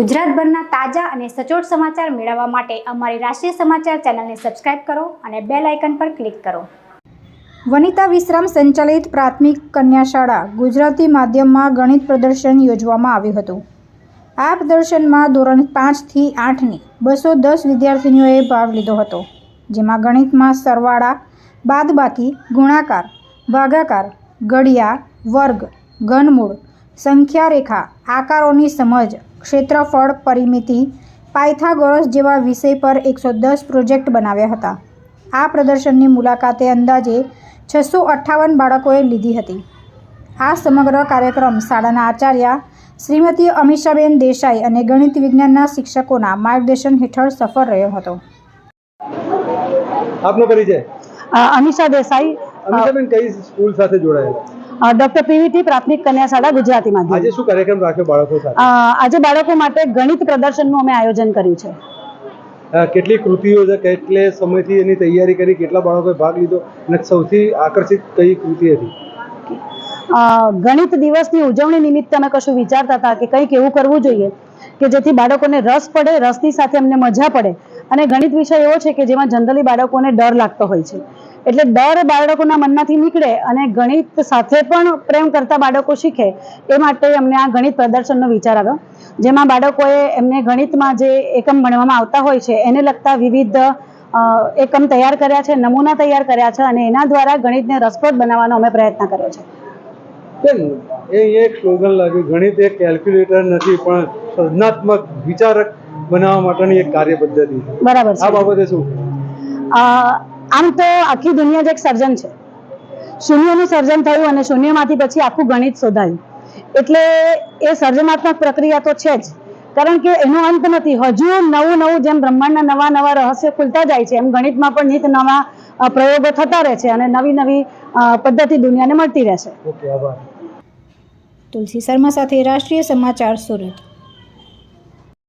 ગુજરાતભરના તાજા અને સચોટ સમાચાર મેળવવા માટે અમારી રાષ્ટ્રીય સમાચાર ચેનલને સબસ્ક્રાઇબ કરો અને બેલ આઇકન પર ક્લિક કરો. વનિતા વિશ્રામ સંચાલિત પ્રાથમિક કન્યા શાળા ગુજરાતી માધ્યમમાં ગણિત પ્રદર્શન યોજવામાં આવ્યું હતું. આ પ્રદર્શનમાં ધોરણ પાંચથી આઠની બસો દસ વિદ્યાર્થીનીઓએ ભાગ લીધો હતો, જેમાં ગણિતમાં સરવાળા, બાદબાકી, ગુણાકાર, ભાગાકાર, ઘડિયા, વર્ગ, ઘનમૂળ સંખ્યા રેખા આકારોની સમજ ક્ષેત્રફળ પરિમિતિ પાયથાગોરસ જેવા વિષય પર એકસો દસ પ્રોજેક્ટ બનાવ્યા હતા. આ પ્રદર્શનની મુલાકાતે અંદાજે છસો અઠ્ઠાવન બાળકોએ લીધી હતી. આ સમગ્ર કાર્યક્રમ શાળાના આચાર્ય શ્રીમતી અમીષાબેન દેસાઈ અને ગણિત વિજ્ઞાનના શિક્ષકોના માર્ગદર્શન હેઠળ સફળ રહ્યો હતો. આપનો પરિચય? દેસાઈ. અમિતાબેન કઈ સ્કૂલ સાથે જોડાયેલા? ડોક્ટર પીવીટી પ્રાથમિક કન્યા શાળા ગુજરાતી આજે શું કાર્યક્રમ રાખ્યો બાળકો સાથે? આજે બાળકો માટે ગણિત પ્રદર્શનનું અમે આયોજન કર્યું છે. કેટલી કૃતિઓ છે કેટલે સમયથી એની તૈયારી કરી કેટલા બાળકોએ ભાગ લીધો અને સૌથી આકર્ષિત કઈ કૃતિ હતી? ગણિત દિવસની ઉજવણી નિમિત્તે અમે કશું વિચારતા હતા કે કંઈક એવું કરવું જોઈએ કે જેથી બાળકોને રસ પડે રસની સાથે અમને મજા પડે. અને ગણિત વિષય એવો છે કે જેમાં જનરલી બાળકોને ડર લાગતો હોય છે. એટલે ડર બાળકોના મનમાંથી નીકળે અને ગણિત સાથે પણ પ્રેમ કરતા બાળકો શીખે એ માટે અમને આ ગણિત પ્રદર્શનનો વિચાર આવ્યો. જેમાં બાળકોએ એમને ગણિતમાં જે એકમ ભણવામાં આવતા હોય છે, એને લગતા વિવિધ એકમ તૈયાર કર્યા છે, નમૂના તૈયાર કર્યા છે અને એના દ્વારા ગણિતને રસપ્રદ બનાવવાનો અમે પ્રયત્ન કર્યો છે. એ એક સ્લોગન લાગ્યું, ગણિત એક કેલ્ક્યુલેટર નથી પણ સર્જનાત્મક વિચારક બનાવવા માટેની એક કાર્ય પદ્ધતિ. બરાબર આ બાબતે શું? આમ તો આખી દુનિયા જ એક સર્જન છે. શૂન્યનું સર્જન થયું અને શૂન્યમાંથી પછી આખું ગણિત શોધાયું. એટલે એ સર્જનાત્મક પ્રક્રિયા તો છે જ. કારણ કે એનો અંત નથી. હજુ નવું નવું જેમ બ્રહ્માંડના નવા નવા રહસ્ય ખુલતા જાય છે એમ ગણિતમાં પણ નિત નવા પ્રયોગો થતા રહે છે અને નવી નવી પદ્ધતિ દુનિયાને મળતી રહેશે. તુલસી શર્મા સાથે રાષ્ટ્રીય સમાચાર સુરત.